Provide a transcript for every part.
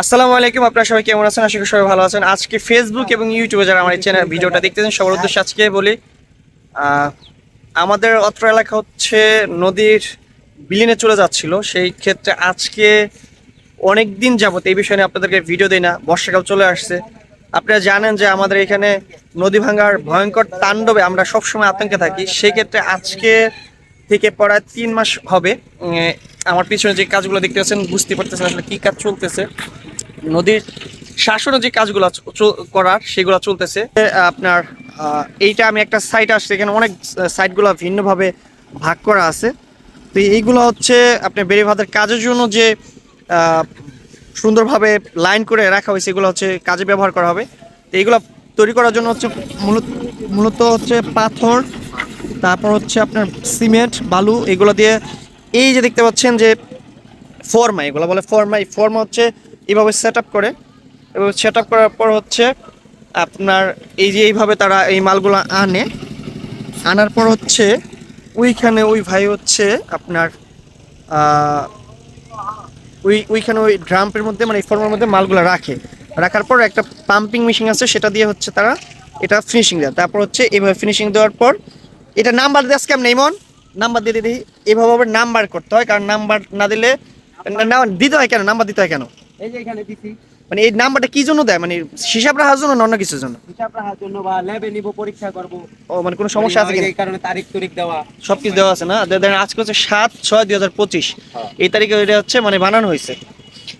আসসালামু আলাইকুম, আপনারা সবাই কেমন আছেন? আশা করি সবাই ভালো আছেন। আজকে ফেসবুক এবং ইউটিউবে যারা আমার চ্যানেল ভিডিওটা দেখতেছেন, সবার উদ্দেশ্যে আজকে বলি আমাদের অত্র এলাকা হচ্ছে নদীর বিলিনে চলে যাচ্ছিল। সেই ক্ষেত্রে আজকে অনেক দিন যাবত এই বিষয়ে নিয়ে আপনাদেরকে ভিডিও দেই না, বর্ষাকাল চলে আসছে। আপনারা জানেন যে আমাদের এখানে নদী ভাঙার ভয়ঙ্কর তাণ্ডবে আমরা সবসময় আতঙ্কে থাকি। সেই ক্ষেত্রে আজকে থেকে প্রায় তিন মাস হবে। আমার পিছনে যে কাজগুলো দেখতে পাচ্ছেন, বুঝতে পারতেছেন আসলে কি কাজ চলতেছে। নদীর শাসনে যে কাজগুলো করার সেগুলো চলতেছে। আপনার এইটা আমি একটা সাইট আসছে, এখানে অনেক সাইটগুলো ভিন্নভাবে ভাগ করা আছে। তো এইগুলো হচ্ছে আপনার বেড়িভাতের কাজের জন্য যে সুন্দরভাবে লাইন করে রাখা হয়েছে, এগুলো হচ্ছে কাজে ব্যবহার করা হবে। তো এইগুলো তৈরি করার জন্য হচ্ছে মূলত মূলত হচ্ছে পাথর, তারপর হচ্ছে আপনার সিমেন্ট, বালু, এগুলো দিয়ে এই যে দেখতে পাচ্ছেন যে ফর্মা এগুলো বলে ফর্মা এই ফর্মা হচ্ছে এইভাবে সেট করে এবং সেট করার পর হচ্ছে আপনার এই যে এইভাবে তারা এই মালগুলো আনে, আনার পর হচ্ছে ওইখানে ওই ভাই হচ্ছে আপনার ওই, ওইখানে ওই ড্রাম্পের মধ্যে মানে ফর্মের মধ্যে মালগুলো রাখে। রাখার পর একটা পাম্পিং মেশিন আছে, সেটা দিয়ে হচ্ছে তারা এটা ফিনিশিং দেয়। তারপর হচ্ছে এইভাবে ফিনিশিং দেওয়ার পর, এটা নাম্বার দেওয়া কেমন ইমন নাম্বার দিয়ে দিই, এভাবে নাম্বার করতে হয়, কারণ নাম্বার না দিলে, না দিতে হয় কেন? নাম্বার দিতে হয় কেন? এই যে এখানে দিছি। মানে এই নাম্বারটা কি জন্য দেয়? মানে হিসাব রাখার জন্য না অন্য কিছুর জন্য? হিসাব রাখার জন্য বা ল্যাবে নিব পরীক্ষা করব। ও মানে কোনো সমস্যা আছে কিনা? এই কারণে তারিখ তারিখ দেওয়া। সব কিছু দেওয়া আছে না? দেখেন আজকে হচ্ছে সাত ছয় দুই হাজার পঁচিশ। এই তারিখে এটা হচ্ছে মানে বানানো হয়েছে।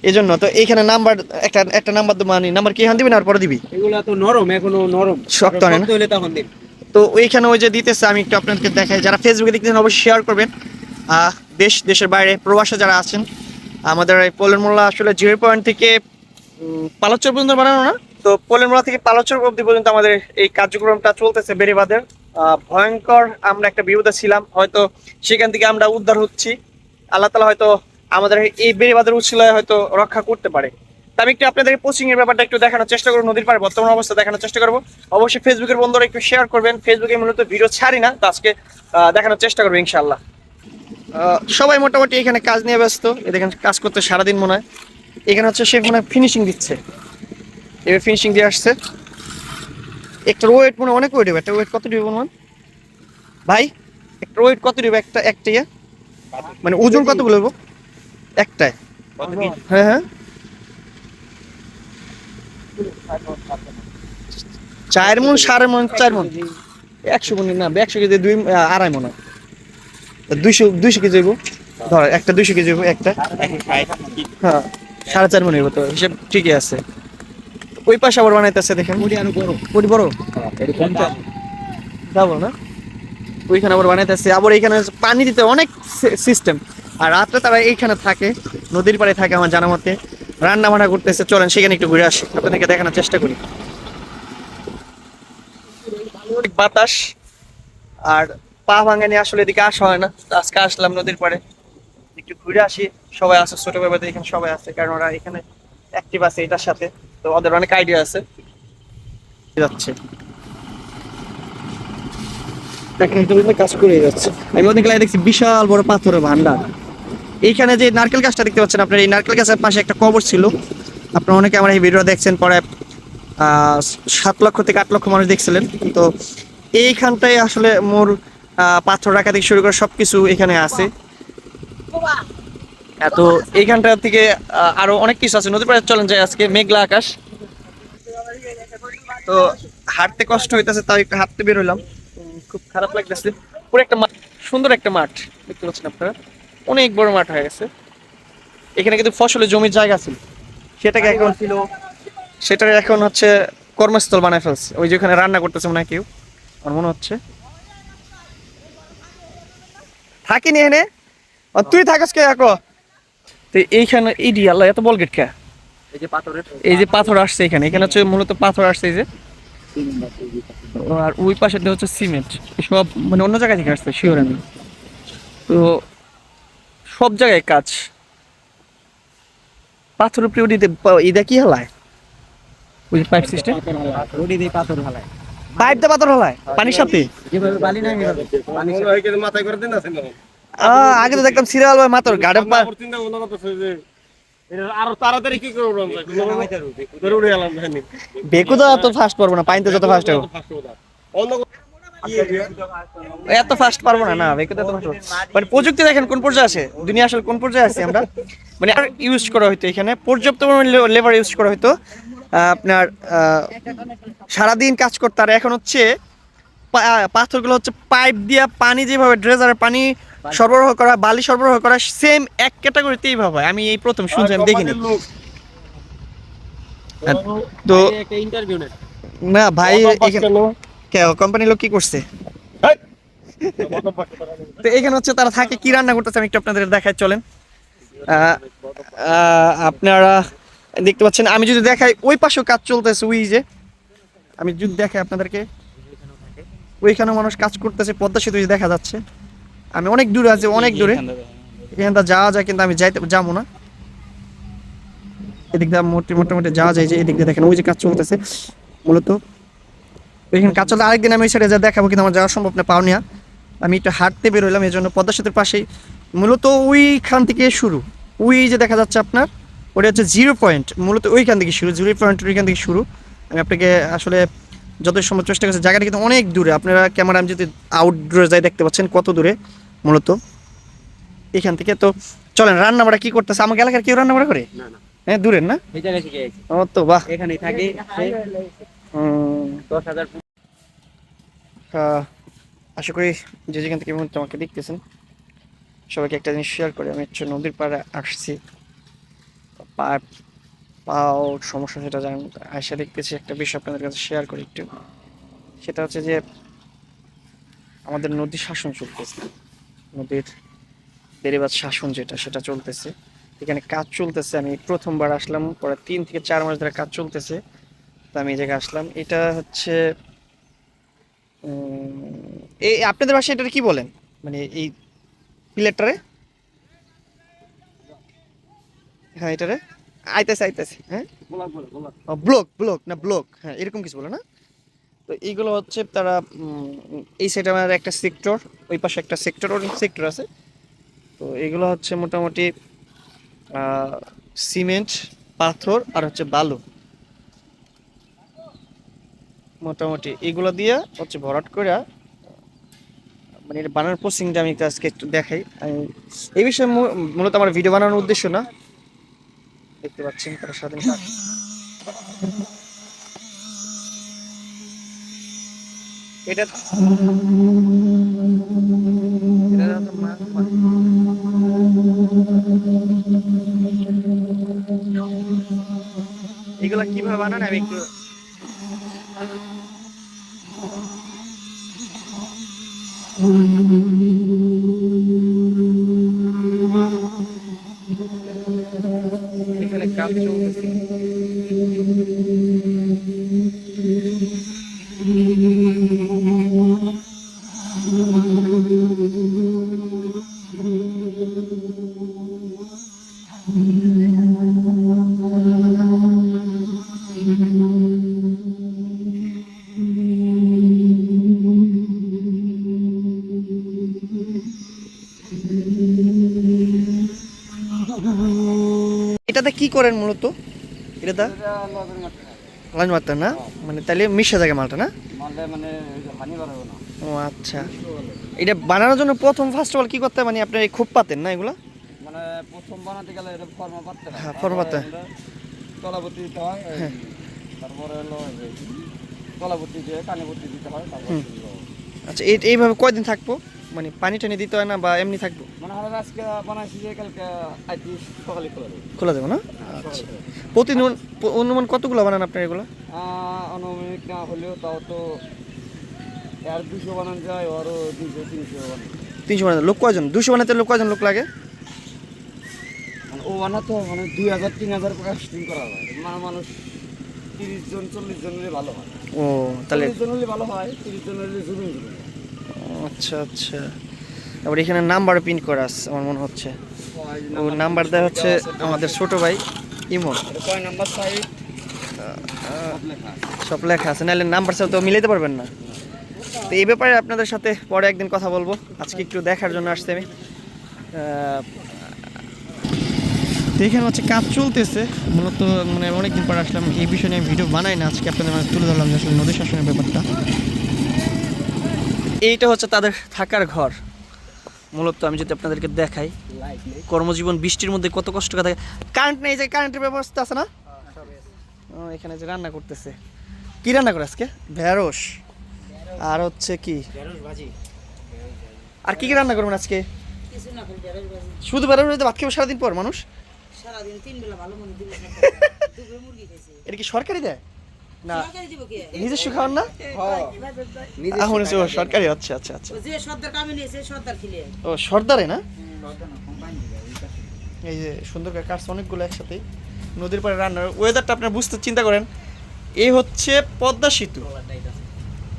এই জন্য তো এইখানে নাম্বার একটা একটা নাম্বার তো মানে নাম্বার কি এখান দিবি না আর পরে দিবি? এগুলা তো নরম এখনও নরম। শক্ত হয় না? হলে তখন দিন তো ওইখানে ওই যে দিতেছে আমি একটু আপনাদেরকে দেখাই। যারা ফেসবুকে দেখতেছেন অবশ্যই শেয়ার করবেন। দেশ দেশের বাইরে প্রবাসে যারা আছেন আমাদের এই পোলের মোল্লা আসলে জিরো পয়েন্ট থেকে পালাচর পর্যন্ত বানানো না? তো পোলের মোল্লা থেকে পালাচর অব্দি পর্যন্ত আমাদের এই কার্যক্রমটা চলতেছে বেড়িবাদের আহ, ভয়ঙ্কর আমরা একটা বিপদে ছিলাম হয়তো সেখান থেকে আমরা উদ্ধার হচ্ছি। আল্লাহ তালা হয়তো আমাদের এই বেড়িবাদের উচ্ছিলয় হয়তো রক্ষা করতে পারে। আমি একটু আপনাদের কোচিং এর ব্যাপারটা একটু দেখানোর চেষ্টা করব নদীর পাড়ে বর্তমান অবস্থা দেখানোর চেষ্টা করব। অবশ্যই ফেসবুকের বন্ধুরা একটু শেয়ার করবেন। ফেসবুকে মূলত ভিডিও ছাড়ি না তো আজকে দেখানোর চেষ্টা করব ইনশাল্লাহ সবাই মোটামুটি এখানে কাজ নিয়ে ব্যস্ত। এ দেখেন, কাজ করতে সারাদিন মনে হয়। এখানে হচ্ছে সে মনে হয় ফিনিশিং দিচ্ছে। এবার ফিনিশিং দিয়ে আসছে। একটা ওয়েট মনে অনেক ওয়েট হবে। একটা ওয়েট কত দিবে মনে ভাই, একটা ওয়েট কত দিবে? একটা একটা ইয়ে? মানে ওজন কত বলব? একটায়। হ্যাঁ হ্যাঁ। চার মন, সাড়ে মন, চার মন। একশো মন না, একশো কেজি, দুই আড়াই মন হয়। দুইশো দুইশো কেজি হইব। ধর একটা দুইশো কেজি হইব একটা। হ্যাঁ সাড়ে চার মন হইব তো হিসেব ঠিকই আছে। ওই পাশে আবার বানাইতেছে দেখেন। মুড়ি আরও বড়। যাব না? ওইখানে আবার বানাইতেছে। আবার এইখানে পানি দিতে অনেক সিস্টেম আর রাত্রে তারা এইখানে থাকে নদীর পাড়ে থাকে আমার জানা মতে। রান্না বান্না করতেছে চলেন সেখানে একটু ঘুরে আসি। আপনাদেরকে দেখানোর চেষ্টা করি। বাতাস আর পা ভাঙানি আসলে এদিকে আসা হয় না। আজকে আসলাম নদীর পাড়ে। একটু ঘুরে আসি। সবাই আছে ছোট ব্যাপারে এখানে সবাই আছে, কারণ ওরা এখানে অ্যাক্টিভ আছে এটার সাথে। তো ওদের অনেক আইডিয়া আছে। যাচ্ছে। দেখছি বিশাল বড় পাথরের ভান্ডার। এইখানে যে নারকেল গাছটা দেখতে পাচ্ছেন আপনার, এই নারকেল গাছের পাশে একটা কবর ছিল। আপনারা অনেকে আমার এই ভিডিও দেখছেন, পরে সাত লক্ষ থেকে আট লক্ষ মানুষ দেখছিলেন। তো এইখানটায় আসলে মোর পাথর রাখা থেকে শুরু করে সবকিছু এখানে আছে। তো এইখানটা থেকে আরও অনেক কিছু আছে। নদীর পাড়ে চলেন যায় আজকে, মেঘলা আকাশ। তো হাঁটতে কষ্ট হইতেছে, তাই একটু হাঁটতে বের হইলাম। খুব খারাপ লাগতেছে। পুরো একটা মাঠ সুন্দর একটা মাঠ দেখতে পাচ্ছেন আপনারা। অনেক বড় মাঠ হয়ে গেছে। এখানে কিন্তু ফসলের জমির জায়গা ছিল। সেটাকে এখন ছিল সেটার এখন হচ্ছে কর্মস্থল বানায় ফেলছে। ওই যে ওখানে রান্না করতেছে মনে হয় কেউ। আমার মনে হচ্ছে। থাকিনি এখানে ও, তুই থাকাস কে এখন তো এইখানে ইডি আল্লাহ এত বল গেট কে এই যে পাথরের এই যে পাথর আসছে এখানে এখানে হচ্ছে মূলত পাথর আসছে এই যে। আর ওই পাশে হচ্ছে সিমেন্ট। সব মানে অন্য জায়গা থেকে আসছে শিওর আমি। তো সব জায়গায় কাজ। পাথর উপরে উঠিতে এটা কি হলায়? ওই যে পাইপ সিস্টেম রুডি দিয়ে পাথর হালায়। পাইপ দিয়ে পাথর পানির সাথে? আগে তো দেখতাম সিরিয়াল ভাই মাথর গাড়ে আরও তাড়াতাড়ি কি এত ফাস্ট পারব না পানিতে যত ফাস্ট হবে এত ফাস্ট পারব না না বেকুদা এত ফাস্ট মানে প্রযুক্তি দেখেন কোন পর্যায়ে আছে? দুনিয়া আসলে কোন পর্যায়ে আছে আমরা? মানে ইউজ করা হইতো এখানে পর্যাপ্ত লেবার ইউজ করা হইতো। আপনার সারাদিন কাজ করতে। আর এখন হচ্ছে পাথরগুলো হচ্ছে পাইপ দিয়ে পানি যেভাবে ড্রেজারের পানি সরবরাহ করা বালি সরবরাহ করা সেম এক ক্যাটাগরিতে এইভাবে আমি এই প্রথম শুনছি আমি দেখিনি। তো ইন্টারভিউ নেন। না ভাই কোম্পানির লোক কি করছে? তো এখানে হচ্ছে তারা থাকে কি রান্না করতেছে আমি একটু আপনাদের দেখাই চলেন। আহ, আহ, আপনারা দেখতে পাচ্ছেন, আমি যদি দেখাই, ওই পাশেও কাজ চলতেছে, ওই যে। আমি যদি দেখাই আপনাদেরকে, ওইখানেও মানুষ কাজ করতেছে, পদ্মা সেতু দেখা যাচ্ছে। আমি অনেক দূরে আছি, অনেক দূরে। এখানে তো যাওয়া যায়, কিন্তু আমি যাইতে যাব না। এদিক দিয়ে মোটামুটি মোটামুটি যাওয়া যায় যে, এদিক দিয়ে দেখেন, ওই যে কাজ চলতেছে, মূলত। ওইখানে কাজ চলতে আরেকদিন আমি ওই সাইডে যা দেখাবো, কিন্তু আমার যাওয়া সম্ভব না পাওনিয়া আমি একটু হাঁটতে বেরোলাম এই জন্য পদ্মা সেতুর পাশেই। মূলত ওইখান থেকে শুরু। ওই যে দেখা যাচ্ছে আপনার ওটা হচ্ছে জিরো পয়েন্ট মূলত ওইখান থেকে শুরু জিরো পয়েন্ট ওইখান থেকে শুরু। আমি আপনাকে আসলে যত সম্ভব চেষ্টা করছি জায়গাটা কিন্তু অনেক দূরে। আপনারা ক্যামেরা আমি যদি আউটডোরে যাই দেখতে পাচ্ছেন কত দূরে মূলত। এখান থেকে তো চলেন রান্না বাড়া কি করতেছে? আমাকে এলাকার কেউ রান্না বাড়া করে হ্যাঁ দূরের না? ও তো বাহ। এখানেই থাকি। দশ হাজার আহ, আশা করি যে যেখান থেকে আমাকে দেখতেছেন সবাইকে একটা জিনিস শেয়ার করে আমি হচ্ছে নদীর পাড়ে আসছি। পাও সমস্যা সেটা জানেন আয়সা দেখতেছি, একটা বিষয় আপনাদের কাছে শেয়ার করি একটু। সেটা হচ্ছে যে, আমাদের নদী শাসন চলতেছে। নদীর বেড়িবাদ শাসন যেটা, সেটা চলতেছে। এখানে কাজ চলতেছে, আমি প্রথমবার আসলাম, পরে তিন থেকে চার মাস ধরে কাজ চলতেছে। তো আমি এই জায়গায় আসলাম। এটা হচ্ছে এই আপনাদের বাসায় এটা কি বলেন? মানে এই প্লেটটারে হ্যাঁ এটারে? আইতেছে আইতেছে হ্যাঁ? ব্লক ব্লক না ব্লক হ্যাঁ এরকম কিছু বলে না? তো এইগুলো হচ্ছে তারা এই সাইডে আমাদের একটা সেক্টর ওই পাশে একটা সেক্টর অনেক সেক্টর আছে। তো এগুলো হচ্ছে মোটামুটি সিমেন্ট পাথর আর হচ্ছে বালু। মোটামুটি এগুলো দিয়ে হচ্ছে ভরাট করে মানে এটা বানানোর প্রসেসিংটা আমি আজকে একটু দেখাই। আমি এই বিষয়ে মূলত আমার ভিডিও বানানোর উদ্দেশ্য না। দেখতে পাচ্ছেন তারা স্বাধীন কাজ। এটা এগুলা কীভাবে বানান? আমি একটু করেন মূলত? এটাতে লাইন মারতেন না? মানে তাহলে মিশে থাকে মালটা না? মানে না। ও আচ্ছা। এটা বানানোর জন্য প্রথম ফার্স্ট অফ অল কি করতে মানে আপনি খুব পাতেন না এগুলো? মানে প্রথম বানাতে গেলে এটা ফর্মা পাততে হয়। হ্যাঁ, ফর্মা পাততে হয়। দিতে হয় হ্যাঁ। তারপরে হলো দিয়ে দিতে হয় তারপর। আচ্ছা এই এইভাবে কয়দিন থাকব? মানে পানি টানি দিতে হয় না বা এমনি থাকব? মানে করে খোলা দেবো না? আচ্ছা। প্রতিদিন অনুমান কতগুলো বানান আপনার এগুলো? অনুমানিক না হলেও তাও তো আর দুশো বানানো যায় আরও দুশো তিনশো বানানো। তিনশো বানাতে লোক কয়জন? দুশো বানাতে লোক কয়জন লোক লাগে? মানে ও বানাতো মানে দুই হাজার তিন হাজার কাস্টিং করা হয়। মানে মানুষ তিরিশ জন চল্লিশ জন হলে ভালো হয়। ও তাহলে চল্লিশ জন হলে ভালো হয় তিরিশ জন হলে জুড়ে জুড়ে আচ্ছা আচ্ছা। তারপর এখানে নাম্বার প্রিন্ট করা আছে আমার মনে হচ্ছে। ও নাম্বার দেওয়া হচ্ছে আমাদের ছোট ভাই ইমন। নাম্বার সব লেখা আছে নাহলে নাম্বার সাথে তো মিলাইতে পারবেন না। তো এই ব্যাপারে আপনাদের সাথে পরে একদিন কথা বলব। আজকে একটু দেখার জন্য আসছি আমি। এখানে হচ্ছে কাজ চলতেছে। মূলত মানে অনেকদিন পর আসলাম এই বিষয়ে নিয়ে ভিডিও বানাই না আজকে আপনাদের মানে তুলে ধরলাম যে আসলে নদী শাসনের ব্যাপারটা। এইটা হচ্ছে তাদের থাকার ঘর। মূলত আমি যদি আপনাদেরকে দেখাই কর্মজীবন বৃষ্টির মধ্যে কত কষ্ট থাকে। কারেন্ট নেই যে কারেন্টের ব্যবস্থা আছে না? এখানে যে রান্না করতেছে। কি রান্না করে আজকে? ঢেঁড়স। আর হচ্ছে কি? আর কি কি রান্না করবেন আজকে? শুধু বেরোবে ভাত খেবে সারাদিন পর মানুষ? সারাদিন তিন বেলা ভালো মনে দিল দুপুরে মুরগি খাইছে। এটা কি সরকারি দেয়? না। সরকারি দিব কে? নিজস্ব খাওয়ান না? এখন হচ্ছে ও সরকারি আচ্ছা আচ্ছা আচ্ছা। ও যে সর্দার কামে নিয়েছে সর্দার খিলে। ও সর্দারে না? এই যে সুন্দর অনেকগুলো একসাথে। নদীর পাড়ে রান্নার ওয়েদারটা আপনারা বুঝতে চিন্তা করেন। এই হচ্ছে পদ্মা সেতু।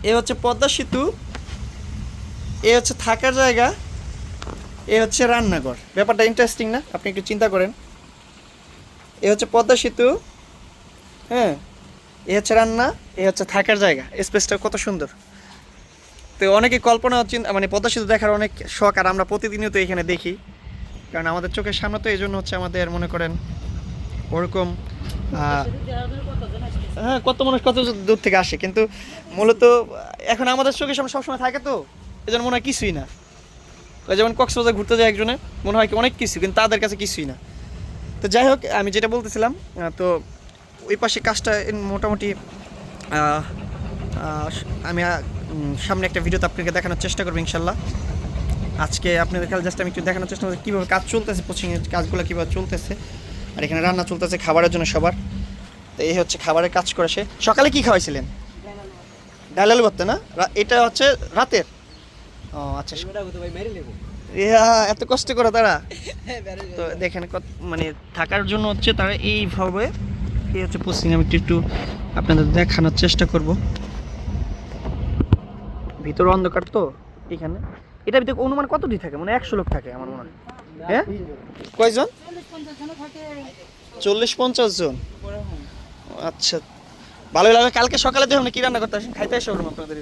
এ হচ্ছে পদ্মা সেতু। এ হচ্ছে থাকার জায়গা। এ হচ্ছে রান্নাঘর। ব্যাপারটা ইন্টারেস্টিং না? আপনি একটু চিন্তা করেন। এ হচ্ছে পদ্মা সেতু হ্যাঁ? এ হচ্ছে রান্না, এ হচ্ছে থাকার জায়গা, স্পেসটা কত সুন্দর। তো অনেকে কল্পনা চিন্তা মানে পদ্মা সেতু দেখার অনেক শখ, আর আমরা প্রতিদিনই তো এখানে দেখি। কারণ আমাদের চোখের সামনে তো এই জন্য হচ্ছে আমাদের, মনে করেন, ওরকম হ্যাঁ কত মানুষ কত দূর থেকে আসে। কিন্তু মূলত, এখন আমাদের চোখের সামনে সবসময় থাকে তো এই জন্য মনে হয় কিছুই না। যেমন কক্সবাজার ঘুরতে যায় একজনে, মনে হয় কি অনেক কিছু, কিন্তু তাদের কাছে কিছুই না। তো যাই হোক আমি যেটা বলতেছিলাম তো ওই পাশে কাজটা মোটামুটি আমি সামনে একটা ভিডিওতে আপনাকে দেখানোর চেষ্টা করব ইনশাল্লাহ। আজকে আপনাদের কাছে জাস্ট আমি একটু দেখানোর চেষ্টা করছি কীভাবে কাজ চলতেছে কোচিংয়ের কাজগুলো কীভাবে চলতেছে আর এখানে রান্না চলতেছে খাবারের জন্য সবার। তো এই হচ্ছে খাবারের কাজ করে সে। সকালে কী খাওয়াইছিলেন? ডাল আলু ভর্তা। না? এটা হচ্ছে রাতের। ও আচ্ছা। ইয়া, এত কষ্ট করে তারা। তো দেখেন কত মানে থাকার জন্য হচ্ছে তারা এইভাবে এই হচ্ছে পশ্চিম আমি একটু একটু আপনাদের দেখানোর চেষ্টা করব। ভিতরে অন্ধকার তো এখানে। এটা ভিতরে অনুমান কতটি থাকে? মানে একশো লোক থাকে আমার মনে হয়। হ্যাঁ? কয়জন? চল্লিশ পঞ্চাশ জন। আচ্ছা। ভালো লাগে কালকে সকালে দেখুন কি রান্না করতে আসেন খাইতে বলুন আপনাদের।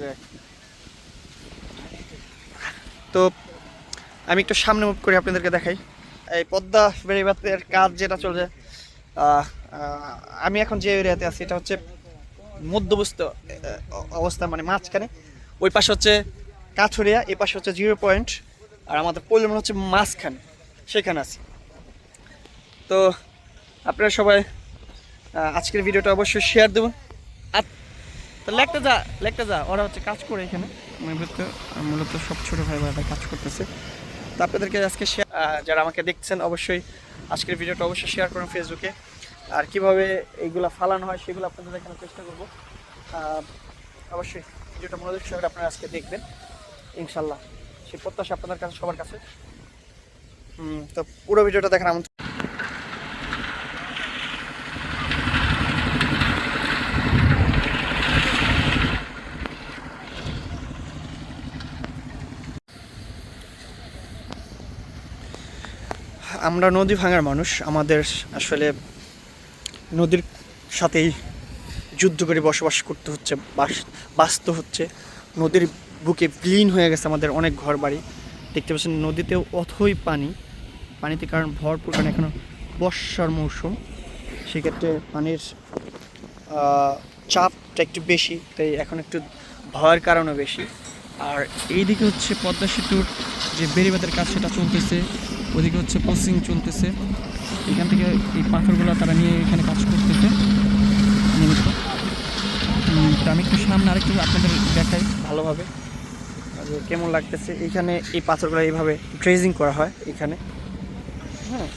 তো আমি একটু সামনে মুখ করি, আপনাদেরকে দেখাই। এই পদ্মা বেড়িবাতের কাজ যেটা চলছে আমি এখন যে এরিয়াতে আছি, এটা হচ্ছে মধ্যবস্ত অবস্থা মানে মাঝখানে। ওই পাশে হচ্ছে কাঠুরিয়া এই পাশে হচ্ছে জিরো পয়েন্ট আর আমাদের পল্লিমন হচ্ছে মাঝখানে, সেখানে আছি। তো আপনারা সবাই আজকের ভিডিওটা অবশ্যই শেয়ার দেবেন। আর তো লেখতে যা লেখতে যা, ওরা হচ্ছে কাজ করে এখানে। মূলত মূলত সব ছোটো ভাই ভাইরা কাজ করতেছে। তো আপনাদেরকে আজকে শেয়ার যারা আমাকে দেখছেন, অবশ্যই আজকের ভিডিওটা অবশ্যই শেয়ার করুন ফেসবুকে আর কীভাবে এইগুলো ফালানো হয়, সেগুলো আপনাদের দেখানোর চেষ্টা করব। অবশ্যই ভিডিওটা মনোযোগ সহকারে আপনারা আজকে দেখবেন। ইনশাল্লাহ সেই প্রত্যাশা আপনাদের কাছে, সবার কাছে। তো পুরো ভিডিওটা দেখার আমন্ত্রণ আমরা নদী ভাঙার মানুষ, আমাদের আসলে নদীর সাথেই যুদ্ধ করে বসবাস করতে হচ্ছে, বাস, বাঁচতে হচ্ছে। নদীর বুকে বিলীন হয়ে গেছে আমাদের অনেক ঘর বাড়ি দেখতে পাচ্ছেন নদীতেও অথই পানি। পানিতে কারণ ভরপুর কারণ এখনও বর্ষার মৌসুম। সেক্ষেত্রে পানির চাপটা একটু বেশি, তাই এখন একটু ভয়ের কারণও বেশি। আর এইদিকে হচ্ছে পদ্মা সেতুর যে বেড়িবাদের কাজ সেটা চলতেছে, ওদিকে হচ্ছে পোস্টিং চলতেছে। এখান থেকে এই পাথরগুলো তারা নিয়ে এখানে কাজ করতেছে। নিয়মিত তো আমি একটু সামনে আরেকটু আপনাদের দেখাই ভালোভাবে কেমন লাগতেছে। এখানে এই পাথরগুলো এইভাবে ড্রেজিং করা হয় এখানে। হ্যাঁ।